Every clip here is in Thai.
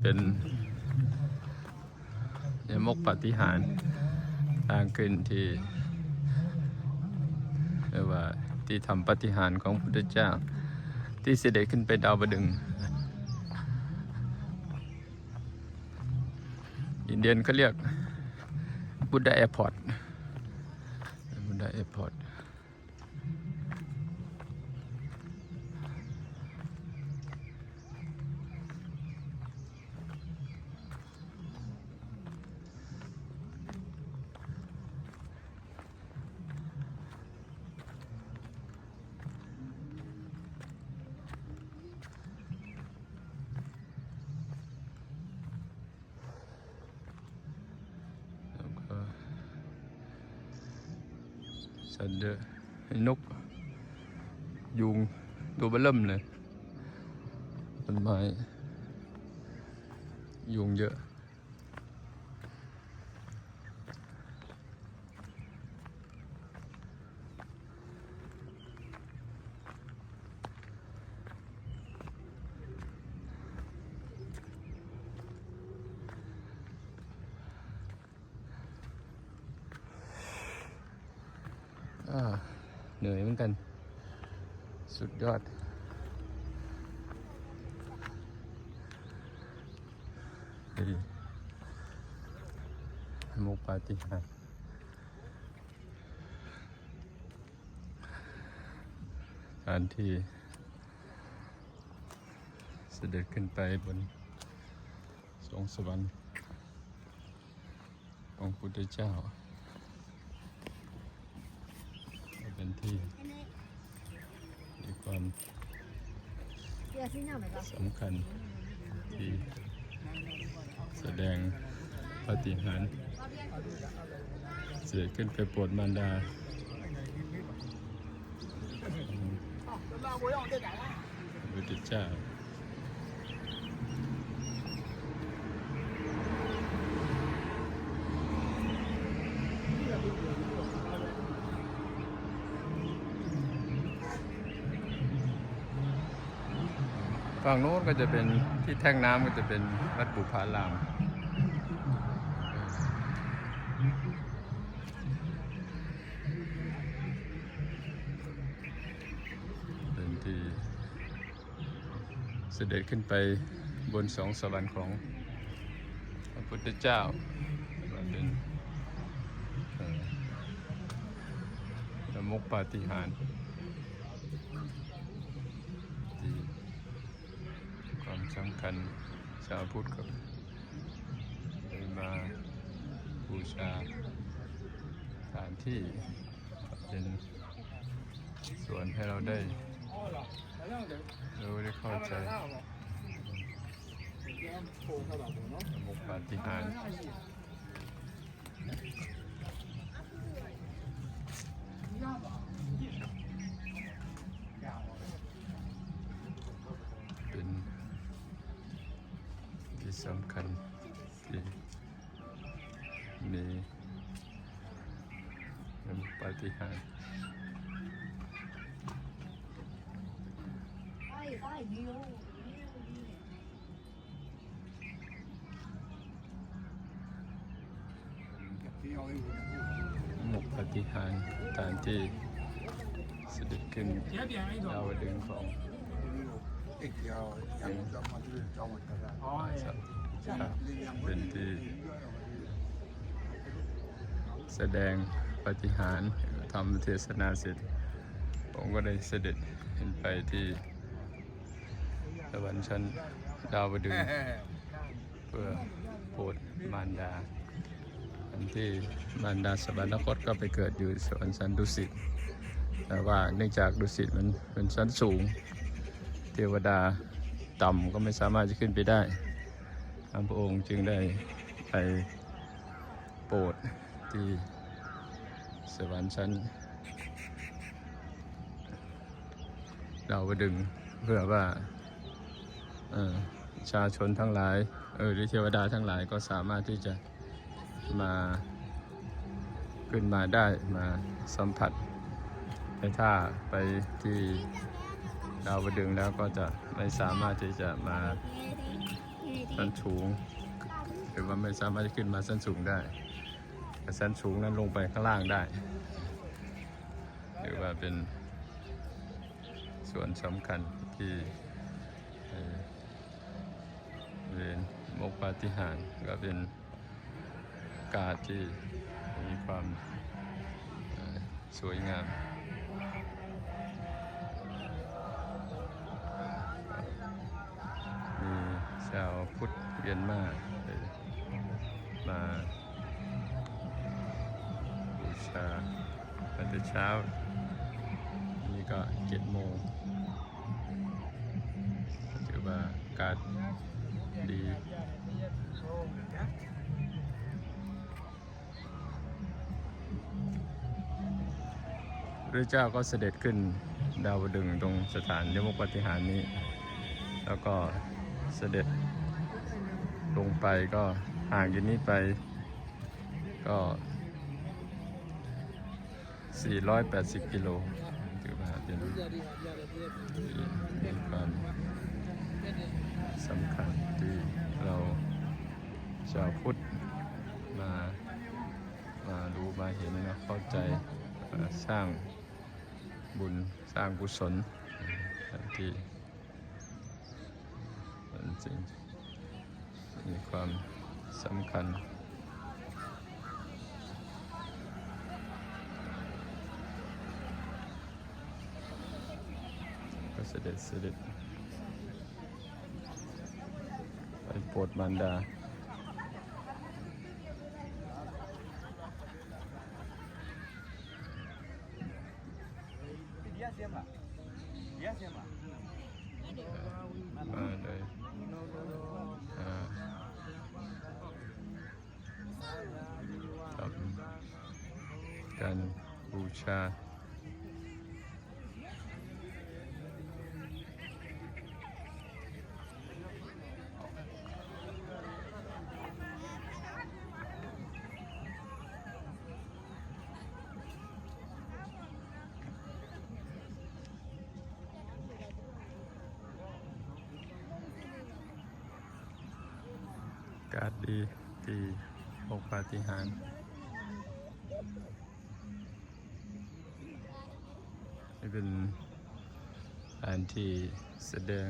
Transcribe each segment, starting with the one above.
เป็นยมกปฏิหารย์ทางขึ้นที่เรียกว่าที่ทำปฏิหารของพระพุทธเจ้า ที่เสด็จขึ้นไปดาวบดึง อินเดียนเขาเรียกบุดาแอร์พอร์ตบุดาแอร์พอร์ต แล้วก็ สัตว์เดือนก ยุงตัวเบลเริ่มเลยต้นไม้ยุงเยอะ อ่า เหนื่อยเหมือนกัน สุดยอดดีมุกปาฏิหาริย์การที่เสด็จขึ้นไปบนสวงสวรรค์ของพระพุทธเจ้า ก็เป็น ที่มีความสำคัญที่แสดงปฏิหารเสด็จขึ้นไปโปรดมารดาพระพุทธเจ้า ฝั่งโน้นก็จะเป็นที่แท่งน้ำก็จะเป็นวัดปุพาราม เป็นที่เสด็จขึ้นไปบนสองสวรรค์ของพระพุทธเจ้าว่าเป็นเอ่อละมกปาฏิหาริย์ที่ความ สำคัญชาวพุทธก็ได้มาบูชาสถานที่เป็นส่วนให้เราได้รู้ได้เข้าใจระบบปฏิหาร สำคัญที่มีปฏิหาริย์หมกปฏิหารตามที่เสด็จขึ้นดาวดึงของ एक मधुर चौवट करा เป็นที่แสดงปฏิหารทำเทศนาเสร็จ ผมก็ได้เสด็จขึ้นไปที่สวรรค์ชั้นดาวดึงเพื่อโปรดมารดาอันที่มารดาสวรรคตก็ไปเกิดอยู่สวรรค์ชั้นดุสิตแต่ว่าเนื่องจากดุสิตมันเป็นชั้นสูง เทวดาต่ำก็ไม่สามารถจะขึ้นไปได้ทางพระองค์จึงได้ไปโปรดที่สวรรค์ชั้นดาวดึงเพื่อว่าชาชนทั้งหลายเออหรือเทวดาทั้งหลายก็สามารถที่จะมาขึ้นมาได้มาสัมผัสแต่าไปที่ ดาวดึงแล้วก็จะไม่สามารถที่จะมาสั้นสูง หรือว่าไม่สามารถจะขึ้นมาสั้นสูงได้แต่สั้นสูงนั้นลงไปข้างล่างได้ หรือว่าเป็นส่วนสำคัญที่เรียนมกปาฏิหารก็เป็นการที่มีความสวยงาม เวียนมากมาบูชาตั้งแต่เช้า นี่ก็เจ็ดโมงถือว่าอากาศดีพระเจ้าก็เสด็จขึ้นดาวดึงตรงสถานยมกปฏิหารนี้ แล้วก็เสด็จ ลงไปก็ห่างจากนี้ไปก็ 480 กิโลถือว่าเป็นเป็นความสำคัญที่เราชาวพุทธมามารู้มาเห็นมาเข้าใจสร้างบุญสร้างกุศลที่มันจริง มีความสำคัญ ก็เสด็จเสด็จไปโปรดมารดามาเลยอ่าครับ การบูชา การดีที่หกปาฏิหาริย์นี่เป็นอันที่แสดง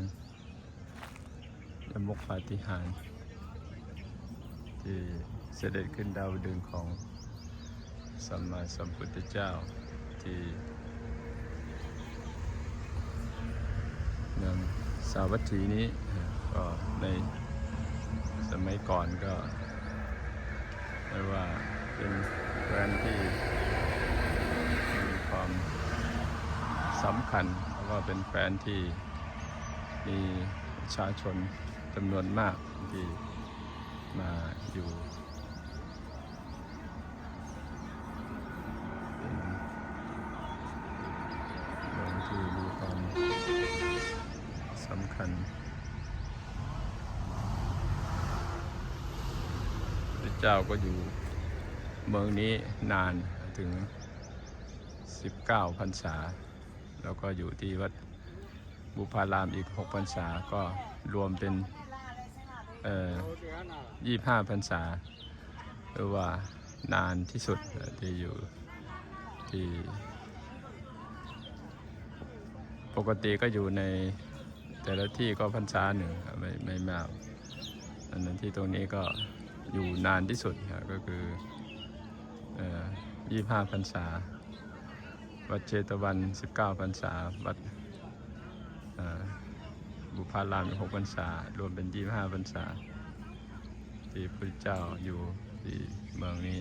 ยมกปาฏิหาริย์ที่เสด็จขึ้นดาวดึงของสัมมาสัมพุทธเจ้าที่เมืองสาวัตถีนี้ก็ใน สมัยก่อนก็เรียกว่าเป็นแบรนด์ที่มีความสำคัญแล้วก็เป็นแบรนด์ที่มีประชาชนจำนวนมากที่มาอยู่เป็นเมืองที่มีความสำคัญ พระ เจ้าก็อยู่เมืองนี้นานถึง 19พรรษา แล้วก็อยู่ที่วัดบุพารามอีก 6 พรรษาก็รวมเป็นเอ่อ25พรรษาหรือว่านานที่สุดที่อยู่ที่ ปกติก็อยู่ในแต่ละที่ก็พรรษาหนึ่งไม่ไม่มากอันนั้นที่ตรงนี้ก็ อยู่นานที่สุดครับก็คือยี่ห้าพรรษา วัดเจตวัน 19พรรษา วัดบุพารามอีก6พรรษา รวมเป็น 25พรรษา ที่พระเจ้าอยู่ที่เมืองนี้